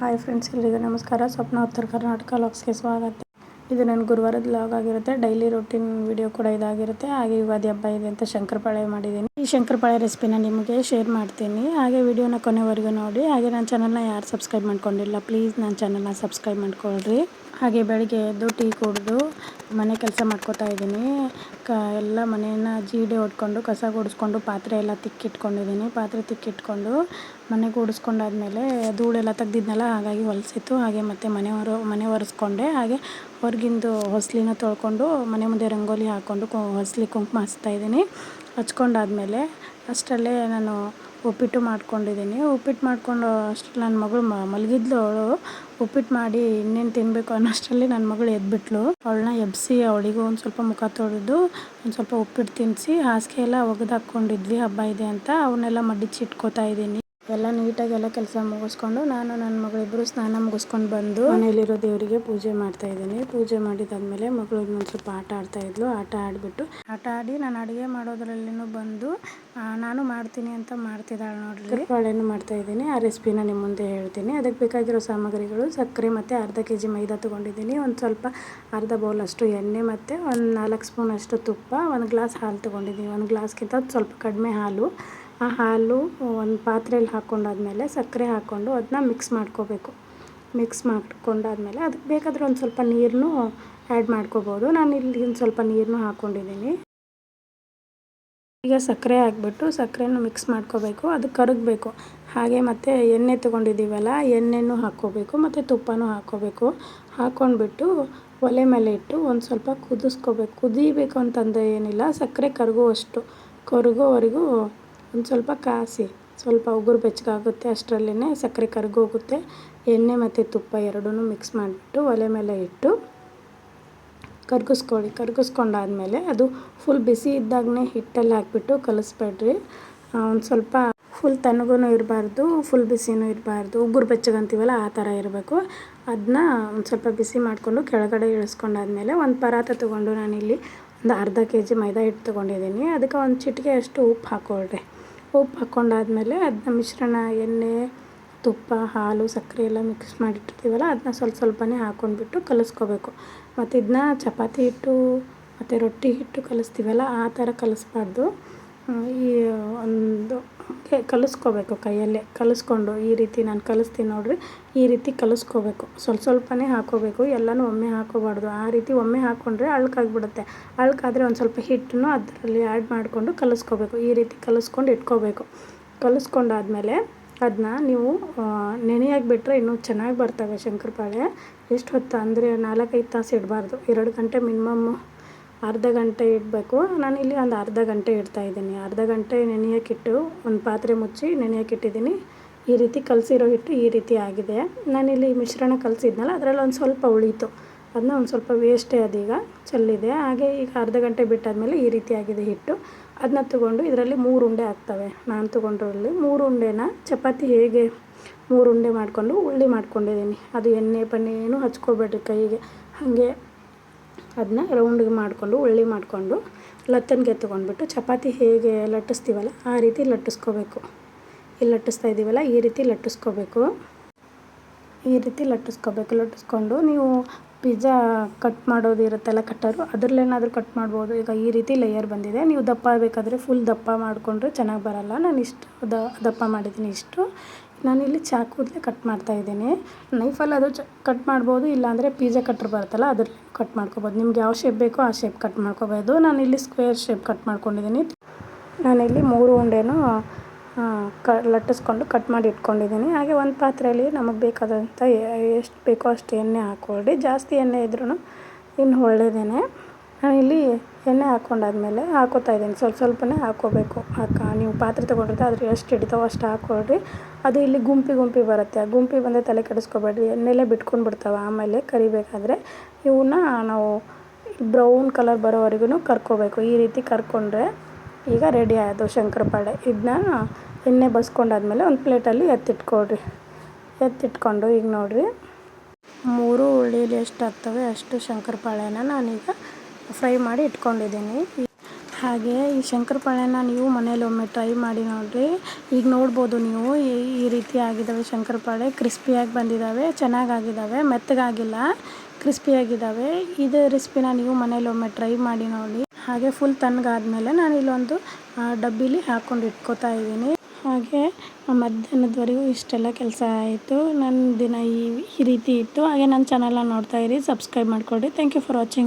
Hi friends ಎಲ್ಲರಿಗೂ ನಮಸ್ಕಾರ. ಸ್ವಪ್ನ ಉತ್ತರ ಕರ್ನಾಟಕ ಲಾಗ್ಸ್ಗೆ ಸ್ವಾಗತ. ಇದು ನನ್ನ ಗುರುವಾರದ ಲಾಗ್ ಆಗಿರುತ್ತೆ. ಡೈಲಿ ರೂಟೀನ್ ವಿಡಿಯೋ ಕೂಡ ಇದಾಗಿರುತ್ತೆ. ಹಾಗೆ ಯುಗಾದಿ ಹಬ್ಬ ಇದೆ ಅಂತ ಶಂಕರಪಾಳೆ ಮಾಡಿದ್ದೀನಿ. ಈ ಶಂಕರಪಾಳೆ ರೆಸಿಪಿನ ನಿಮಗೆ ಶೇರ್ ಮಾಡ್ತೀನಿ. ಹಾಗೆ ವಿಡಿಯೋನ ಕೊನೆವರೆಗೂ ನೋಡಿ. ಹಾಗೆ ನನ್ನ ಚಾನಲ್ನ ಯಾರು ಸಬ್ಸ್ಕ್ರೈಬ್ ಮಾಡ್ಕೊಂಡಿಲ್ಲ ಪ್ಲೀಸ್ ನನ್ನ ಚಾನಲ್ನ ಸಬ್ಸ್ಕ್ರೈಬ್ ಮಾಡ್ಕೊಳ್ರಿ. ಹಾಗೆ ಬೆಳಗ್ಗೆ ಎದ್ದು ಟೀ ಕುಡಿದು ಮನೆ ಕೆಲಸ ಮಾಡ್ಕೋತಾ ಇದ್ದೀನಿ. ಕ, ಎಲ್ಲ ಮನೆಯನ್ನು ಜೀಡೆ ಹೊಡ್ಕೊಂಡು ಕಸ ಗುಡಿಸ್ಕೊಂಡು, ಪಾತ್ರೆ ಎಲ್ಲ ತಿಕ್ಕಿಟ್ಕೊಂಡಿದ್ದೀನಿ. ಪಾತ್ರೆ ತಿಕ್ಕಿಟ್ಕೊಂಡು ಮನೆ ಗುಡಿಸ್ಕೊಂಡಾದ್ಮೇಲೆ ಧೂಳೆಲ್ಲ ತೆಗ್ದಿದ್ನಲ್ಲ, ಹಾಗಾಗಿ ಹೊಲಸಿತ್ತು. ಹಾಗೆ ಮತ್ತೆ ಮನೆ ಹೊರ, ಮನೆ ಒರೆಸ್ಕೊಂಡೆ. ಹಾಗೆ ಹೊರಗಿಂದು ಹೊಸ್ಲಿನ ತೊಳ್ಕೊಂಡು ಮನೆ ಮುಂದೆ ರಂಗೋಲಿ ಹಾಕ್ಕೊಂಡು ಹೊಸ್ಲಿ ಕುಂಕುಮ ಹಚ್ತಾ ಇದ್ದೀನಿ. ಹಚ್ಕೊಂಡಾದ್ಮೇಲೆ ಅಷ್ಟರಲ್ಲೇ ನಾನು ಉಪ್ಪಿಟ್ಟು ಮಾಡ್ಕೊಂಡಿದ್ದೀನಿ. ಉಪ್ಪಿಟ್ಟು ಮಾಡಿಕೊಂಡು ಅಷ್ಟು ನನ್ನ ಮಗಳು ಮಲಗಿದ್ಲು ಅವಳು. ಉಪ್ಪಿಟ್ಟು ಮಾಡಿ ಇನ್ನೇನು ತಿನ್ನಬೇಕು ಅನ್ನೋಷ್ಟರಲ್ಲಿ ನನ್ನ ಮಗಳು ಎದ್ಬಿಟ್ಲು. ಅವಳನ್ನ ಎಬ್ಬಿಸಿ ಅವಳಿಗೂ ಒಂದು ಸ್ವಲ್ಪ ಮುಖ ತೊಳೆದು, ಒಂದು ಸ್ವಲ್ಪ ಉಪ್ಪಿಟ್ಟು ತಿನ್ನಿಸಿ ಹಾಸಿಗೆ ಎಲ್ಲ ಒಗೆದು ಹಾಕ್ಕೊಂಡಿದ್ವಿ ಹಬ್ಬ ಇದೆ ಅಂತ. ಅವನ್ನೆಲ್ಲ ಮಡಿಚಿ ಇಟ್ಕೋತಾ ಇದ್ದೀನಿ. ಎಲ್ಲ ನೀಟಾಗಿ ಎಲ್ಲ ಕೆಲಸ ಮುಗಿಸ್ಕೊಂಡು ನಾನು ನನ್ನ ಮಗಳಿಬ್ಬರು ಸ್ನಾನ ಮುಗಿಸ್ಕೊಂಡು ಬಂದು ಮನೆಯಲ್ಲಿರೋ ದೇವರಿಗೆ ಪೂಜೆ ಮಾಡ್ತಾ ಇದ್ದೀನಿ. ಪೂಜೆ ಮಾಡಿದಾದ್ಮೇಲೆ ಮಗಳು ಒಂದು ಸ್ವಲ್ಪ ಆಟ ಆಡ್ತಾ ಇದ್ಲು. ಆಟ ಆಡಿಬಿಟ್ಟು ಆಟ ಆಡಿ ನಾನು ಅಡುಗೆ ಮಾಡೋದ್ರಲ್ಲಿನೂ ಬಂದು ನಾನು ಮಾಡ್ತೀನಿ ಅಂತ ಮಾಡ್ತಿದ್ದಾಳೆ ನೋಡ್ರಿ. ಬಾಳೆಹಣ್ಣು ಮಾಡ್ತಾ ಇದ್ದೀನಿ. ಆ ರೆಸಿಪಿನ ನಿಮ್ಮ ಮುಂದೆ ಹೇಳ್ತೀನಿ. ಅದಕ್ಕೆ ಬೇಕಾಗಿರೋ ಸಾಮಗ್ರಿಗಳು, ಸಕ್ಕರೆ ಮತ್ತು ಅರ್ಧ ಕೆ ಜಿ ಮೈದಾ ತೊಗೊಂಡಿದ್ದೀನಿ. ಒಂದು ಸ್ವಲ್ಪ ಅರ್ಧ ಬೌಲ್ ಅಷ್ಟು ಎಣ್ಣೆ ಮತ್ತು ಒಂದು ನಾಲ್ಕು ಸ್ಪೂನ್ ಅಷ್ಟು ತುಪ್ಪ, ಒಂದು ಗ್ಲಾಸ್ ಹಾಲು ತೊಗೊಂಡಿದ್ದೀನಿ. ಒಂದು ಗ್ಲಾಸ್ಗಿಂತ ಸ್ವಲ್ಪ ಕಡಿಮೆ ಹಾಲು. ಆ ಹಾಲು ಒಂದು ಪಾತ್ರೆಯಲ್ಲಿ ಹಾಕ್ಕೊಂಡಾದ್ಮೇಲೆ ಸಕ್ಕರೆ ಹಾಕ್ಕೊಂಡು ಅದನ್ನ ಮಿಕ್ಸ್ ಮಾಡ್ಕೋಬೇಕು. ಮಿಕ್ಸ್ ಮಾಡ್ಕೊಂಡಾದ್ಮೇಲೆ ಅದಕ್ಕೆ ಬೇಕಾದರೆ ಒಂದು ಸ್ವಲ್ಪ ನೀರನ್ನು ಆ್ಯಡ್ ಮಾಡ್ಕೋಬೋದು. ನಾನು ಇಲ್ಲಿ ಒಂದು ಸ್ವಲ್ಪ ನೀರನ್ನು ಹಾಕ್ಕೊಂಡಿದ್ದೀನಿ ಈಗ ಸಕ್ಕರೆ ಹಾಕ್ಬಿಟ್ಟು ಸಕ್ಕರೆನೂ ಮಿಕ್ಸ್ ಮಾಡ್ಕೋಬೇಕು. ಅದು ಕರಗಬೇಕು. ಹಾಗೆ ಮತ್ತು ಎಣ್ಣೆ ತೊಗೊಂಡಿದ್ದೀವಲ್ಲ, ಎಣ್ಣೆನೂ ಹಾಕ್ಕೋಬೇಕು ಮತ್ತು ತುಪ್ಪನೂ ಹಾಕ್ಕೋಬೇಕು. ಹಾಕ್ಕೊಂಡ್ಬಿಟ್ಟು ಒಲೆ ಮೇಲೆ ಇಟ್ಟು ಒಂದು ಸ್ವಲ್ಪ ಕುದಿಸ್ಕೋಬೇಕು. ಕುದೀಬೇಕು ಅಂತಂದ್ರೆ ಏನಿಲ್ಲ, ಸಕ್ಕರೆ ಕರಗುವಷ್ಟು ಕರಗೋವರೆಗೂ ಒಂದು ಸ್ವಲ್ಪ ಕಾಸಿ, ಸ್ವಲ್ಪ ಉಗುರು ಬೆಚ್ಚಗಾಗುತ್ತೆ ಅಷ್ಟರಲ್ಲೇ ಸಕ್ಕರೆ ಕರಗೋಗುತ್ತೆ. ಎಣ್ಣೆ ಮತ್ತು ತುಪ್ಪ ಎರಡೂ ಮಿಕ್ಸ್ ಮಾಡಿಬಿಟ್ಟು ಒಲೆ ಮೇಲೆ ಇಟ್ಟು ಕರ್ಗಿಸ್ಕೊಳ್ಳಿ. ಕರ್ಗಿಸ್ಕೊಂಡಾದ್ಮೇಲೆ ಅದು ಫುಲ್ ಬಿಸಿ ಇದ್ದಾಗನೇ ಹಿಟ್ಟಲ್ಲಿ ಹಾಕಿಬಿಟ್ಟು ಕಲಿಸ್ಬೇಡ್ರಿ. ಒಂದು ಸ್ವಲ್ಪ ಫುಲ್ ತಣ್ಣಗೂ ಇರಬಾರ್ದು ಫುಲ್ ಬಿಸಿನೂ ಇರಬಾರ್ದು. ಉಗುರು ಬೆಚ್ಚಗಂತೀವಲ್ಲ, ಆ ಥರ ಇರಬೇಕು. ಅದನ್ನ ಒಂದು ಸ್ವಲ್ಪ ಬಿಸಿ ಮಾಡಿಕೊಂಡು ಕೆಳಗಡೆ ಇಳಿಸ್ಕೊಂಡಾದ್ಮೇಲೆ ಒಂದು ಪರಾತ ತೊಗೊಂಡು ನಾನಿಲ್ಲಿ ಒಂದು ಅರ್ಧ ಕೆ ಜಿ ಮೈದಾ ಹಿಟ್ಟು ತೊಗೊಂಡಿದ್ದೀನಿ. ಅದಕ್ಕೆ ಒಂದು ಚಿಟಿಕೆ ಅಷ್ಟು ಉಪ್ಪು ಹಾಕ್ಕೊಳ್ರಿ. ಉಪ್ಪು ಹಾಕ್ಕೊಂಡಾದ್ಮೇಲೆ ಅದನ್ನ ಮಿಶ್ರಣ, ಎಣ್ಣೆ, ತುಪ್ಪ, ಹಾಲು, ಸಕ್ಕರೆ ಎಲ್ಲ ಮಿಕ್ಸ್ ಮಾಡಿಟ್ಟಿರ್ತೀವಲ್ಲ, ಅದನ್ನ ಸ್ವಲ್ಪ ಸ್ವಲ್ಪನೇ ಹಾಕ್ಕೊಂಡ್ಬಿಟ್ಟು ಕಲಿಸ್ಕೋಬೇಕು. ಮತ್ತು ಇದನ್ನ ಚಪಾತಿ ಹಿಟ್ಟು, ಮತ್ತು ರೊಟ್ಟಿ ಹಿಟ್ಟು ಕಲಿಸ್ತೀವಲ್ಲ, ಆ ಥರ ಕಲಿಸ್ಬಾರ್ದು. ಈ ಕಲಿಸ್ಕೋಬೇಕು ಕೈಯಲ್ಲೇ. ಕಲಿಸ್ಕೊಂಡು ಈ ರೀತಿ ನಾನು ಕಲಿಸ್ತೀನಿ ನೋಡಿರಿ, ಈ ರೀತಿ ಕಲಿಸ್ಕೋಬೇಕು. ಸ್ವಲ್ಪ ಸ್ವಲ್ಪನೇ ಹಾಕೋಬೇಕು, ಎಲ್ಲನೂ ಒಮ್ಮೆ ಹಾಕೋಬಾರ್ದು. ಆ ರೀತಿ ಒಮ್ಮೆ ಹಾಕ್ಕೊಂಡ್ರೆ ಅಳ್ಕಾಗ್ಬಿಡುತ್ತೆ ಅಳ್ಕಾದರೆ ಒಂದು ಸ್ವಲ್ಪ ಹಿಟ್ಟನ್ನು ಅದರಲ್ಲಿ ಆ್ಯಡ್ ಮಾಡಿಕೊಂಡು ಕಲಿಸ್ಕೋಬೇಕು. ಈ ರೀತಿ ಕಲಿಸ್ಕೊಂಡು ಇಟ್ಕೋಬೇಕು. ಕಲಿಸ್ಕೊಂಡಾದ್ಮೇಲೆ ಅದನ್ನ ನೀವು ನೆನೆಯಾಗಿ ಬಿಟ್ಟರೆ ಇನ್ನೂ ಚೆನ್ನಾಗಿ ಬರ್ತವೆ ಶಂಕರಪಾಳೆ. ಎಷ್ಟು ಹೊತ್ತು? ಅಂದರೆ ನಾಲ್ಕೈದು ತಾಸು ಇಡಬಾರ್ದು. ಎರಡು ಗಂಟೆ ಮಿನಿಮಮ್ಮು. ಅರ್ಧ ಗಂಟೆ ಇಡಬೇಕು. ನಾನಿಲ್ಲಿ ಒಂದು ಅರ್ಧ ಗಂಟೆ ಇಡ್ತಾಯಿದ್ದೀನಿ ಅರ್ಧ ಗಂಟೆ ನೆನೆಯೋಕ್ಕಿಟ್ಟು ಒಂದು ಪಾತ್ರೆ ಮುಚ್ಚಿ ನೆನೆಯೋಕ್ಕಿಟ್ಟಿದ್ದೀನಿ ಈ ರೀತಿ ಕಲಸಿರೋ ಹಿಟ್ಟು ಈ ರೀತಿ ಆಗಿದೆ. ನಾನಿಲ್ಲಿ ಮಿಶ್ರಣ ಕಲಸಿದ್ನಲ್ಲ, ಅದರಲ್ಲಿ ಒಂದು ಸ್ವಲ್ಪ ಉಳೀತು. ಅದನ್ನ ಒಂದು ಸ್ವಲ್ಪ ವೇಸ್ಟೇ ಅದೀಗ ಚೆಲ್ಲಿದೆ. ಹಾಗೆ ಈಗ ಅರ್ಧ ಗಂಟೆ ಬಿಟ್ಟಾದಮೇಲೆ ಈ ರೀತಿ ಆಗಿದೆ ಹಿಟ್ಟು. ಅದನ್ನ ತಗೊಂಡು ಇದರಲ್ಲಿ ಮೂರು ಉಂಡೆ ಆಗ್ತವೆ. ನಾನು ತೊಗೊಂಡ್ರಲ್ಲಿ ಮೂರು ಉಂಡೆನ ಚಪಾತಿ ಹೇಗೆ ಮೂರು ಉಂಡೆ ಮಾಡಿಕೊಂಡು ಉಳ್ಳಿ ಮಾಡ್ಕೊಂಡಿದ್ದೀನಿ. ಅದು ಎಣ್ಣೆ ಪಣ್ಣೆ ಏನು ಹಚ್ಕೋಬೇಡ್ರಿ ಕೈಗೆ. ಹಾಗೆ ಅದನ್ನ ರೌಂಡ್ಗೆ ಮಾಡಿಕೊಂಡು, ಉಳ್ಳಿ ಮಾಡಿಕೊಂಡು ಲತ್ತನ್ಗೆ ತೊಗೊಂಡ್ಬಿಟ್ಟು ಚಪಾತಿ ಹೇಗೆ ಲಟ್ಟಿಸ್ತೀವಲ್ಲ, ಆ ರೀತಿ ಲಟ್ಟಿಸ್ಕೋಬೇಕು. ಇಲ್ಲಿ ಲಟ್ಟಿಸ್ತಾ ಇದ್ದೀವಲ್ಲ ಈ ರೀತಿ ಲಟ್ಟಿಸ್ಕೋಬೇಕು. ಈ ರೀತಿ ಲಟ್ಟಿಸ್ಕೋಬೇಕು. ಲಟ್ಟಿಸ್ಕೊಂಡು ನೀವು ಪಿಜ್ಜಾ ಕಟ್ ಮಾಡೋದು ಇರುತ್ತಲ್ಲ ಕಟ್ಟರು ಅದರಲ್ಲೇನಾದರೂ ಕಟ್ ಮಾಡ್ಬೋದು. ಈಗ ಈ ರೀತಿ ಲೇಯರ್ ಬಂದಿದೆ. ನೀವು ದಪ್ಪ ಬೇಕಾದರೆ ಫುಲ್ ದಪ್ಪ ಮಾಡಿಕೊಂಡ್ರೆ ಚೆನ್ನಾಗಿ ಬರೋಲ್ಲ. ನಾನು ಇಷ್ಟು ದಪ್ಪ ಮಾಡಿದ್ದೀನಿ ಇಷ್ಟು. ನಾನಿಲ್ಲಿ ಚಾಕುದಲ್ಲೇ ಕಟ್ ಮಾಡ್ತಾ ಇದ್ದೀನಿ. ನೈಫಲ್ಲಿ ಅದು ಚ, ಕಟ್ ಮಾಡ್ಬೋದು, ಇಲ್ಲಾಂದರೆ ಪಿಜ್ಜಾ ಕಟ್ರ್ ಬರುತ್ತಲ್ಲ ಅದ್ರ ಕಟ್ ಮಾಡ್ಕೋಬೋದು. ನಿಮ್ಗೆ ಯಾವ ಶೇಪ್ ಬೇಕೋ ಆ ಶೇಪ್ ಕಟ್ ಮಾಡ್ಕೊಬೋದು. ನಾನಿಲ್ಲಿ ಸ್ಕ್ವೇರ್ ಶೇಪ್ ಕಟ್ ಮಾಡ್ಕೊಂಡಿದ್ದೀನಿ. ನಾನಿಲ್ಲಿ ಮೂರು ಉಂಡೆನೂ ಕ, ಲಟ್ಟಿಸ್ಕೊಂಡು ಕಟ್ ಮಾಡಿ ಇಟ್ಕೊಂಡಿದ್ದೀನಿ. ಹಾಗೆ ಒಂದು ಪಾತ್ರೆಯಲ್ಲಿ ನಮಗೆ ಬೇಕಾದಂಥ ಎಷ್ಟು ಬೇಕೋ ಅಷ್ಟು ಎಣ್ಣೆ ಹಾಕ್ಕೊಳ್ಳಿ. ಜಾಸ್ತಿ ಎಣ್ಣೆ ಇದ್ರೂ ಇನ್ನು ಒಳ್ಳೆಯದೇನೆ ನಾನಿಲ್ಲಿ ಎಣ್ಣೆ ಹಾಕ್ಕೊಂಡಾದ್ಮೇಲೆ ಹಾಕೋತಾ ಇದ್ದೀನಿ. ಸ್ವಲ್ಪ ಸ್ವಲ್ಪನೇ ಹಾಕ್ಕೋಬೇಕು. ಅಕ್ಕ ನೀವು ಪಾತ್ರೆ ತೊಗೊಂಡಿರ್ತೀರ ಅದ್ರ ಎಷ್ಟು ಹಿಡಿತಾವೋ ಅಷ್ಟು ಹಾಕ್ಕೊಳ್ರಿ. ಅದು ಇಲ್ಲಿ ಗುಂಪಿ ಗುಂಪಿ ಬರುತ್ತೆ. ಆ ಗುಂಪಿ ಬಂದರೆ ತಲೆ ಕೆಡಿಸ್ಕೋಬೇಡ್ರಿ. ಎಣ್ಣೆಲೇ ಬಿಟ್ಕೊಂಡು ಬಿಡ್ತಾವೆ. ಆಮೇಲೆ ಕರಿಬೇಕಾದ್ರೆ ಇವನ್ನ ನಾವು ಬ್ರೌನ್ ಕಲರ್ ಬರೋವರೆಗೂ ಕರ್ಕೋಬೇಕು. ಈ ರೀತಿ ಕರ್ಕೊಂಡ್ರೆ ಈಗ ರೆಡಿ ಆಯಿತು ಶಂಕರಪಾಳೆ ಇದನ್ನ ಎಣ್ಣೆ ಬಸ್ಕೊಂಡಾದ್ಮೇಲೆ ಒಂದು ಪ್ಲೇಟಲ್ಲಿ ಎತ್ತಿಟ್ಕೊಳ್ರಿ. ಎತ್ತಿಟ್ಕೊಂಡು ಈಗ ನೋಡಿರಿ. ಮೂರು ಉಳ್ಳೀಲಿ ಎಷ್ಟು ಆಗ್ತವೆ ಅಷ್ಟು ಶಂಕರಪಾಳೆನ ನಾನೀಗ ಫ್ರೈ ಮಾಡಿ ಇಟ್ಕೊಂಡಿದ್ದೀನಿ. ಹಾಗೆ ಈ ಶಂಕರಪಾಳ್ಯನ ನೀವು ಮನೇಲಿ ಒಮ್ಮೆ ಟ್ರೈ ಮಾಡಿ ನೋಡಿರಿ. ಈಗ ನೋಡ್ಬೋದು ನೀವು, ಈ- ರೀತಿ ಆಗಿದ್ದಾವೆ ಶಂಕರಪಾಳೆ. ಕ್ರಿಸ್ಪಿಯಾಗಿ ಬಂದಿದ್ದಾವೆ, ಚೆನ್ನಾಗಾಗಿದ್ದಾವೆ, ಮೆತ್ತಗಾಗಿಲ್ಲ ಕ್ರಿಸ್ಪಿಯಾಗಿದ್ದಾವೆ ಇದು ರೆಸಿಪಿನ ನೀವು ಮನೇಲಿ ಒಮ್ಮೆ ಟ್ರೈ ಮಾಡಿ ನೋಡಿ. ಹಾಗೆ ಫುಲ್ ತಣ್ಣಗಾದ್ಮೇಲೆ ನಾನು ಇಲ್ಲೊಂದು ಡಬ್ಬಿಲಿ ಹಾಕ್ಕೊಂಡು ಇಟ್ಕೋತಾ ಇದ್ದೀನಿ. ಹಾಗೆ ಮಧ್ಯಾಹ್ನದವರೆಗೂ ಇಷ್ಟೆಲ್ಲ ಕೆಲಸ ಆಯಿತು. ನನ್ನ ದಿನ ಈ ಈ ರೀತಿ ಇತ್ತು. ಹಾಗೆ ನನ್ನ ಚಾನಲ್ನ ನೋಡ್ತಾ ಇರಿ ಸಬ್ಸ್ಕ್ರೈಬ್ ಮಾಡ್ಕೊಳ್ಳಿ ಥ್ಯಾಂಕ್ ಯು ಫಾರ್ ವಾಚಿಂಗ್